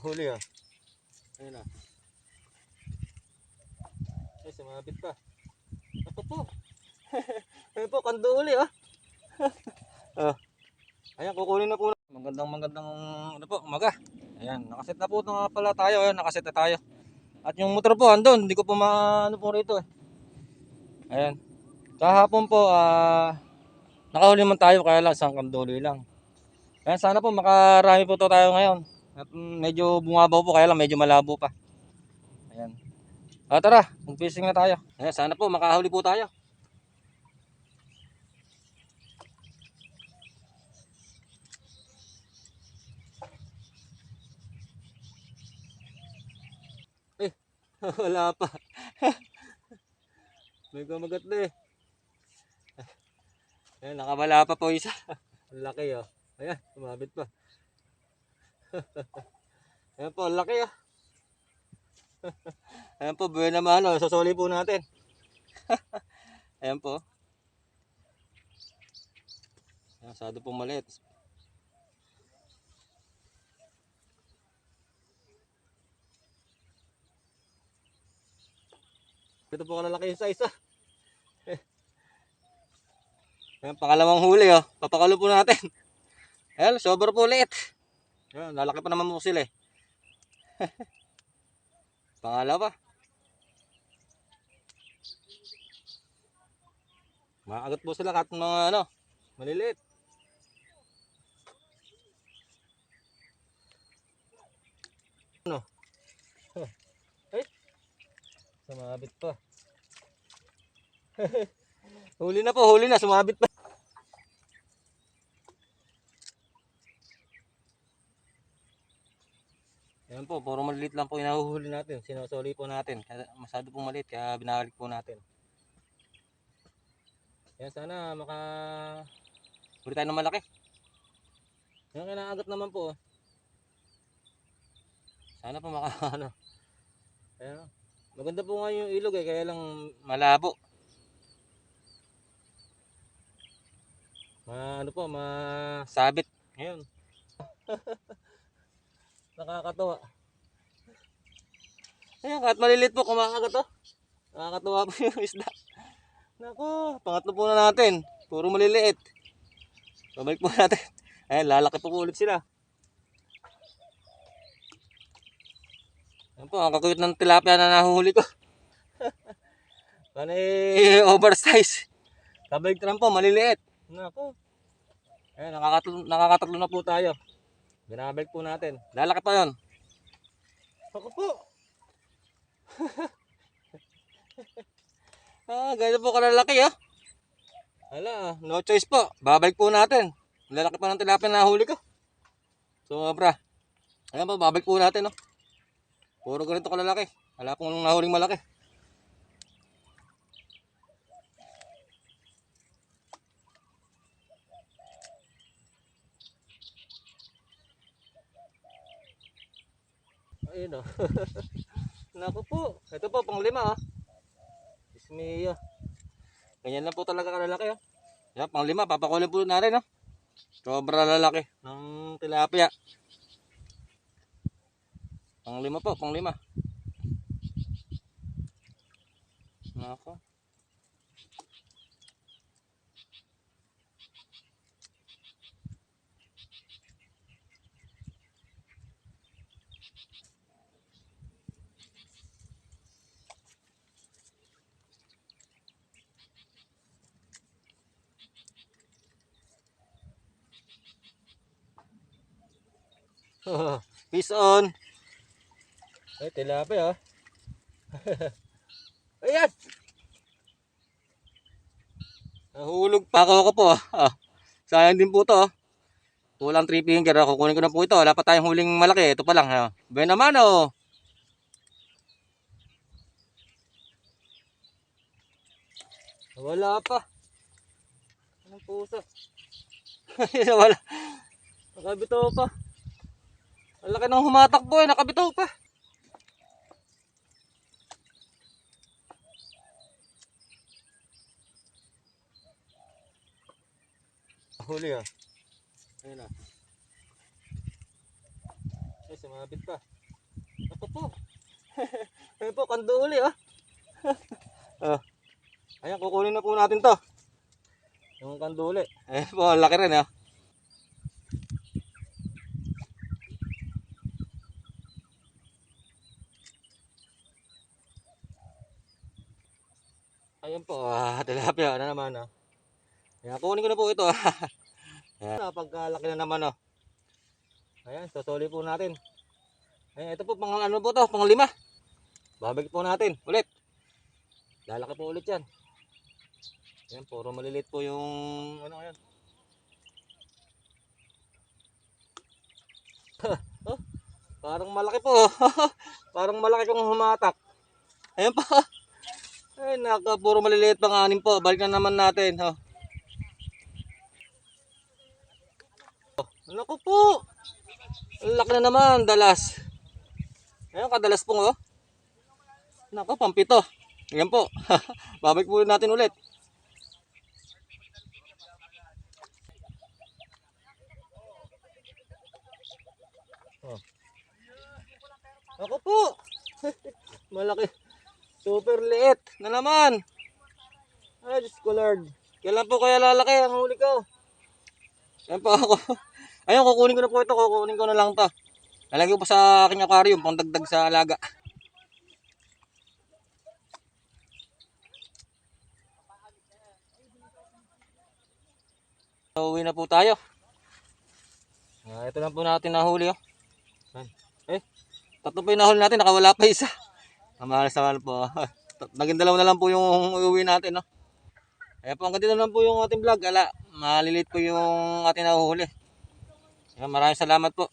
Huli ah. Ayun ah. Ay, sumabit pa. Ako po. Ayun po, kando uli ah. ah. Ayan, kukunin na po. Magandang magandang ano po, umaga. Ayan, nakaset na po na pala tayo. Ayan, nakaset na tayo. At yung motor po, andun. Hindi ko po maano po rito eh. Ayan. Kahapon po, ah, nakahuli man tayo kaya lang isang kanduli lang. Ayan, sana po makarami po to tayo ngayon. At medyo bumabaw po kaya lang medyo malabo pa. Ayan. Ah, tara, mag-fishing na tayo. Ayan, sana po makahuli po tayo. Eh, wala pa. May kumagat na eh. Ayan, nakawala pa po isa. Ang laki oh. Ayan, sumabit pa. Ayan po, laki ah. Ayan po, buwan naman ano, sasuli po natin. Ayan po. Masyado pong maliit. Ito po kalalaki yung size ah. Ayan, pangalawang huli oh. Papakulo po natin. Ayan, sobra po ulit. Ayan, lalaki pa naman po sila eh. Pangalawa. Maagat po sila kahit mga ano, maliliit. Ano? Ay, sumabit pa. huli na po, huli na, sumabit pa. Ayan po, puro maliit lang po yung nahuhuli natin. Sinusuli po natin. Masyado pong maliit, kaya binabalik po natin. Yan, sana maka... Huli tayo ng malaki. Yan, kinaagat naman po. oh. Sana po maka... Ano. Ayan. Maganda po nga yung ilog eh, kaya lang malabo. Ma, ano po, masabit. Ngayon. Nakakatawa. Ayan, kahit maliliit po, kumakagat to. Nakakatawa po yung isda. Nako, pangatlo po na natin. Puro maliliit. Babalik po natin. Ayan, lalaki po po ulit sila. Ayan po, ang kakuyot ng tilapia na nahuhuli ko. Panay oversize. Kabalik na po, maliliit. Nako. Ayan, nakakatatlo, nakakatatlo na po tayo. Binabalik po natin. Lalaki pa yon. Ako po. ah, ganito po kalalaki ah. Hala, no choice po. Babalik po natin. Lalaki pa ng tilapia na nahuli ko. Sobra. Ayan po, babalik po natin oh. Puro ganito kalalaki. Wala pong nahuling malaki. Ayun oh. Naku po. Ito po, pang lima oh. Ismiyo. Ganyan lang po talaga kalalaki oh. Yan, pang lima. Papakulin po na rin oh. Sobra lalaki ng tilapia. Pang lima po, pang lima. Nako. Peace on. Ay, tilapia ah. Ayan. Nahulog pa ako, po ah. ah. Sayang din po to. ah. Kulang 3 finger. ah. Kukunin ko na po ito. Wala pa tayong huling malaki. Ito pa lang. Ah. Ben naman oh. Wala pa. Anong pusa? Wala. Nakabito pa. Ang laki ng humatakbo eh, nakabitaw pa. Huli ah. Ayun ah. Ay, sumabit pa. Ako po. Ayan po, kanduli oh. oh. Ayan, kukunin na po natin to. Yung kanduli. Ayan po, ang laki rin oh. Ayan po, ah, tilapia na naman ah. Ayan, kukunin ko na po ito ah. Ayan, pagkalaki na naman oh. Ayan, susuli po natin. Ayan, ito po pang ano po to, pang lima. Babalik po natin ulit. Lalaki po ulit yan. Ayan, puro maliliit po yung ano ayan. oh, parang malaki po. parang malaki kong humatak. Ayan po. Ay, naka, puro maliliit pang anim po. Balikan naman natin. Oh. Oh, Naku po. Laki na naman, dalas. Ayan, kadalas po oh. Naku, pampito. Ayan po. Babalik po natin ulit. Oh. Ako po. Malaki. Super liit na naman. Ay, Diyos ko Lord. Kailan po kaya lalaki ang huli ko? Yan po ako. Ayun, kukunin ko na po ito. Kukunin ko na lang to. Lalagay ko pa sa aking aquarium pang dagdag sa alaga. So, uwi na po tayo. Ah, ito lang po natin nahuli oh. Eh, tatlo po yung nahuli natin, nakawala pa isa. Kamahal sa mahal po. Naging dalawa na lang po yung uuwi natin, no? Kaya po, hanggang dito na lang po yung ating vlog. Ala, malilit po yung ating nahuhuli. Kaya maraming salamat po.